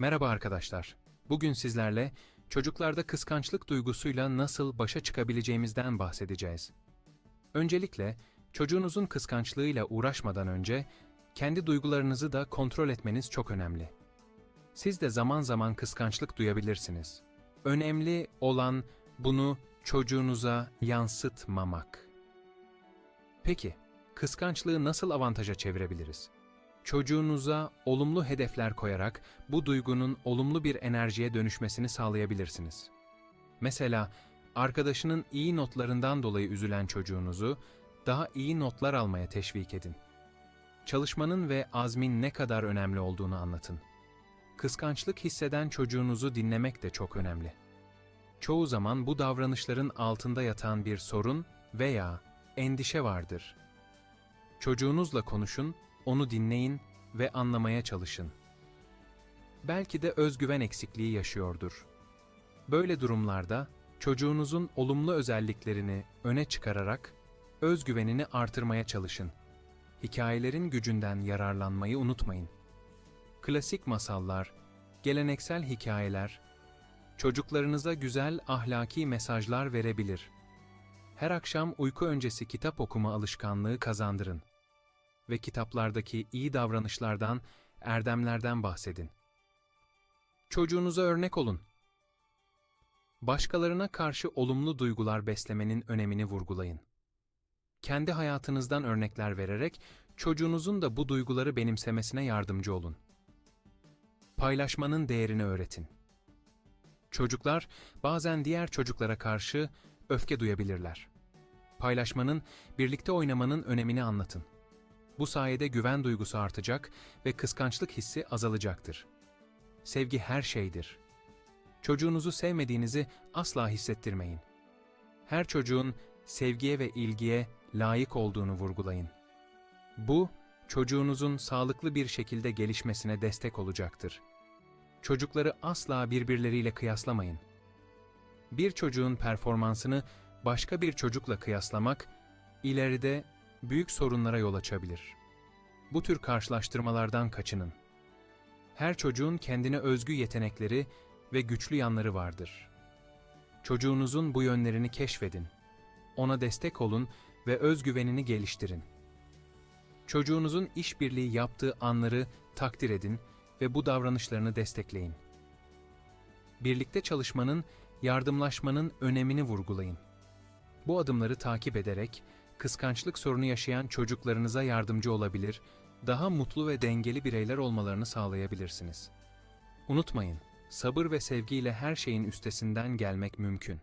Merhaba arkadaşlar. Bugün sizlerle çocuklarda kıskançlık duygusuyla nasıl başa çıkabileceğimizden bahsedeceğiz. Öncelikle çocuğunuzun kıskançlığıyla uğraşmadan önce kendi duygularınızı da kontrol etmeniz çok önemli. Siz de zaman zaman kıskançlık duyabilirsiniz. Önemli olan bunu çocuğunuza yansıtmamak. Peki, kıskançlığı nasıl avantaja çevirebiliriz? Çocuğunuza olumlu hedefler koyarak bu duygunun olumlu bir enerjiye dönüşmesini sağlayabilirsiniz. Mesela arkadaşının iyi notlarından dolayı üzülen çocuğunuzu daha iyi notlar almaya teşvik edin. Çalışmanın ve azmin ne kadar önemli olduğunu anlatın. Kıskançlık hisseden çocuğunuzu dinlemek de çok önemli. Çoğu zaman bu davranışların altında yatan bir sorun veya endişe vardır. Çocuğunuzla konuşun, onu dinleyin ve anlamaya çalışın. Belki de özgüven eksikliği yaşıyordur. Böyle durumlarda çocuğunuzun olumlu özelliklerini öne çıkararak özgüvenini artırmaya çalışın. Hikayelerin gücünden yararlanmayı unutmayın. Klasik masallar, geleneksel hikayeler çocuklarınıza güzel ahlaki mesajlar verebilir. Her akşam uyku öncesi kitap okuma alışkanlığı kazandırın ve kitaplardaki iyi davranışlardan, erdemlerden bahsedin. Çocuğunuza örnek olun. Başkalarına karşı olumlu duygular beslemenin önemini vurgulayın. Kendi hayatınızdan örnekler vererek çocuğunuzun da bu duyguları benimsemesine yardımcı olun. Paylaşmanın değerini öğretin. Çocuklar bazen diğer çocuklara karşı öfke duyabilirler. Paylaşmanın, birlikte oynamanın önemini anlatın. Bu sayede güven duygusu artacak ve kıskançlık hissi azalacaktır. Sevgi her şeydir. Çocuğunuzu sevmediğinizi asla hissettirmeyin. Her çocuğun sevgiye ve ilgiye layık olduğunu vurgulayın. Bu, çocuğunuzun sağlıklı bir şekilde gelişmesine destek olacaktır. Çocukları asla birbirleriyle kıyaslamayın. Bir çocuğun performansını başka bir çocukla kıyaslamak, ileride büyük sorunlara yol açabilir. Bu tür karşılaştırmalardan kaçının. Her çocuğun kendine özgü yetenekleri ve güçlü yanları vardır. Çocuğunuzun bu yönlerini keşfedin. Ona destek olun ve özgüvenini geliştirin. Çocuğunuzun işbirliği yaptığı anları takdir edin ve bu davranışlarını destekleyin. Birlikte çalışmanın, yardımlaşmanın önemini vurgulayın. Bu adımları takip ederek kıskançlık sorunu yaşayan çocuklarınıza yardımcı olabilir, daha mutlu ve dengeli bireyler olmalarını sağlayabilirsiniz. Unutmayın, sabır ve sevgiyle her şeyin üstesinden gelmek mümkün.